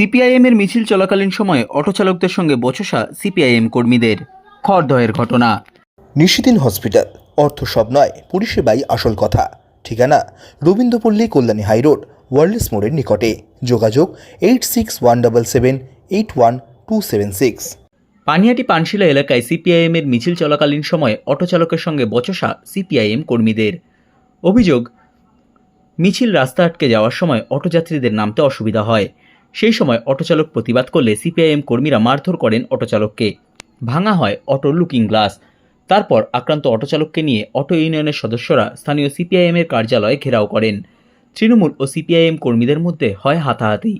CPIM এর মিছিল চলাকালীন সময়ে অটো চালকদের সঙ্গে বচসা সিপিআইএম কর্মীদের খড়দহের ঘটনা। নিশিদিন হসপিটাল অর্থ সব নয় পরিষেবাই আসল কথা। ঠিকানা রবীন্দ্রপল্লী কল্যাণী হাইরোড ওয়ার্ল্ডস মোড়ের নিকটে। যোগাযোগ eight six one double seven eight one two seven six. Panihati Panshila এলাকায় সিপিআইএম এর মিছিল চলাকালীন সময়ে অটো চালকের সঙ্গে বচসা সিপিআইএম কর্মীদের। অভিযোগ মিছিল রাস্তা আটকে যাওয়ার সময় অটোযাত্রীদের নামতে অসুবিধা হয়। সেই সময় অটোচালক প্রতিবাদ করলে সিপিআইএম কর্মীরা মারধর করেন অটোচালককে। ভাঙা হয় অটোর লুকিং গ্লাস। তারপর আক্রান্ত অটোচালককে নিয়ে অটো ইউনিয়নের সদস্যরা স্থানীয় সিপিআইএম এর কার্যালয়ে ঘেরাও করেন। তৃণমূল ও সিপিআইএম কর্মীদের মধ্যে হয় হাতাহাতি।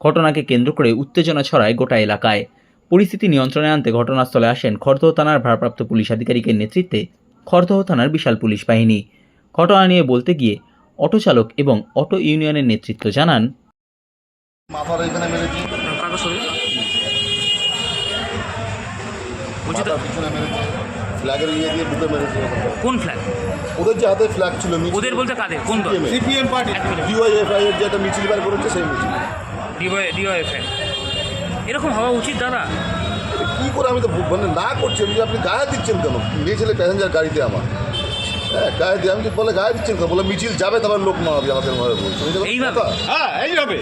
ঘটনাকে কেন্দ্র করে উত্তেজনা ছড়ায় গোটা এলাকায়। পরিস্থিতি নিয়ন্ত্রণে আনতে ঘটনাস্থলে আসেন খড়দহ থানার ভারপ্রাপ্ত পুলিশ আধিকারিকের নেতৃত্বে খড়দহ থানার বিশাল পুলিশ বাহিনী। ঘটনা নিয়ে বলতে গিয়ে অটো চালক এবং অটো ইউনিয়নের নেতৃত্ব জানান মাথার এখানে মেরেছি কাগজ ছবি? মাথার পিছনে মেরেছি ফ্ল্যাগের ইয়ে দিয়ে বুকে মেরেছি কোন ফ্ল্যাগ? ওদের যে হাতে ফ্ল্যাগ ছিল ওদের বলতে কাদের? কোন দল? CPM party. ডিওয়াইএফআই এর যে একটা মিছিল বার করেছে সেই মিছিল। ডিওয়াই ডিওয়াইএফআই এরকম হওয়া উচিত দাদা। কি করে আমি তো মানে না করছি আমি যে আপনি গায়ে দিচ্ছেন কেন? নিয়েছিলে প্যাসেঞ্জার গাড়িতে আমার। হ্যাঁ গায়ে দিয়ে আমি বলে গায়ে দিচ্ছেন কেন? বলে মিছিল যাবে তারপর লোক মারাবে আমাদের মনে বলছে। এইভাবে? হ্যাঁ এইভাবে।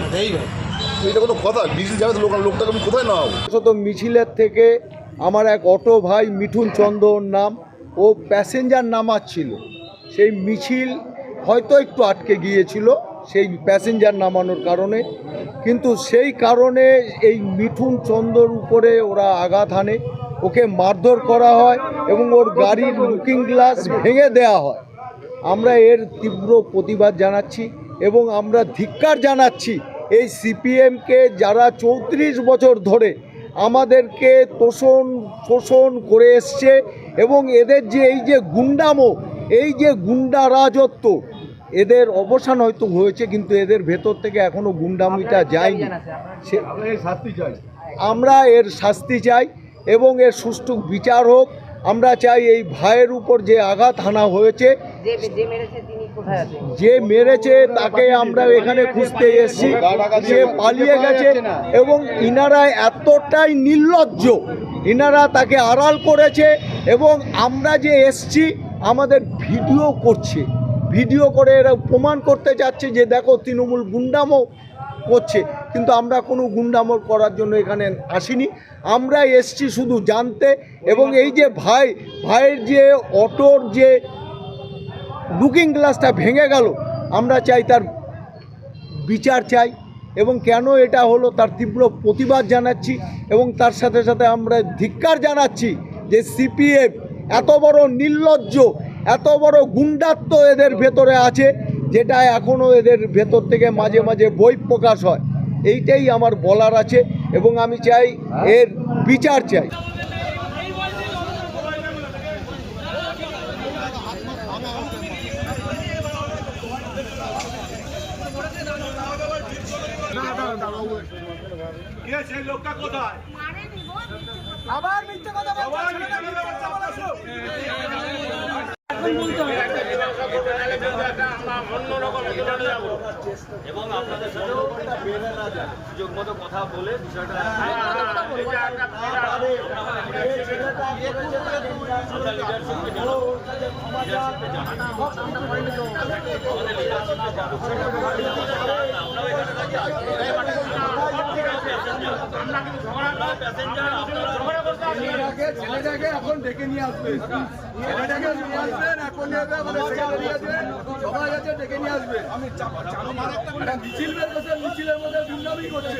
এটা কোনো কথা? মিছিল যাবে তো লোক লোকটাকে আমি কোথায় নেওয়া শত মিছিলের থেকে আমার এক অটো ভাই মিঠুন চন্দ্র ওর নাম, ও প্যাসেঞ্জার নামাচ্ছিল সেই মিছিল হয়তো একটু আটকে গিয়েছিল, সেই প্যাসেঞ্জার নামানোর কারণে। কিন্তু সেই কারণে এই মিঠুন চন্দ্রর উপরে ওরা আঘাত হানে। ওকে মারধর করা হয় এবং ওর গাড়ির লুকিং গ্লাস ভেঙে দেওয়া হয়। আমরা এর তীব্র প্রতিবাদ জানাচ্ছি এবং আমরা ধিক্কার জানাচ্ছি এই সিপিএমকে যারা চৌত্রিশ বছর ধরে আমাদেরকে তোষণ শোষণ করে এসছে এবং এদের যে এই যে গুন্ডামো এই যে গুন্ডা রাজত্ব এদের অবসান হয়তো হয়েছে কিন্তু এদের ভেতর থেকে এখনও গুন্ডামিটা যায়নি। সে- আমরা এর শাস্তি চাই এবং এর সুষ্ঠু বিচার হোক। আমরা চাই এই ভাইয়ের উপর যে আঘাত হানা হয়েছে যে মেরেছে তাকে আমরা এখানে খুঁজতে এসেছি। সে পালিয়ে গেছে এবং ইনারা এতটাই নির্লজ্জ। ইনারা তাকে আড়াল করেছে এবং আমরা যে এসছি, আমাদের ভিডিও করছে। ভিডিও করে এরা প্রমাণ করতে যাচ্ছে যে, দেখো, তৃণমূল গুন্ডামো করছে। কিন্তু আমরা কোনো গুন্ডামো করার জন্য এখানে আসিনি। আমরা এসছি শুধু জানতে এবং এই যে ভাই, ভাইয়ের যে অটোর যে লুকিং গ্লাসটা ভেঙে গেল। আমরা চাই তার বিচার চাই এবং কেন এটা হলো তার তীব্র প্রতিবাদ জানাচ্ছি এবং তার সাথে সাথে আমরা ধিক্কার জানাচ্ছি যে সিপিএফ এত বড় নির্লজ্জ, এত বড় গুন্ডাত্ব এদের ভেতরে আছে যেটা এখনও এদের ভেতর থেকে মাঝে মাঝে বই প্রকাশ হয়। এইটাই আমার বলার আছে এবং আমি চাই এর বিচার চাই। লোকটা কোথায় আবার মিথ্যে কথা এবং আপনাদের সাথে সুযোগ মতো কথা বলে বিষয়টা আমরা লিডারশিপকে জানাব লিডারশিপকে জানাব আমাদের লিডারশিপকে জানাব ছেলেটাকে এখন ডেকে নিয়ে আসবেন এখন সবাই ডেকে নিয়ে আসবে মিছিল মিছিলের মধ্যে দুর্নামি করছে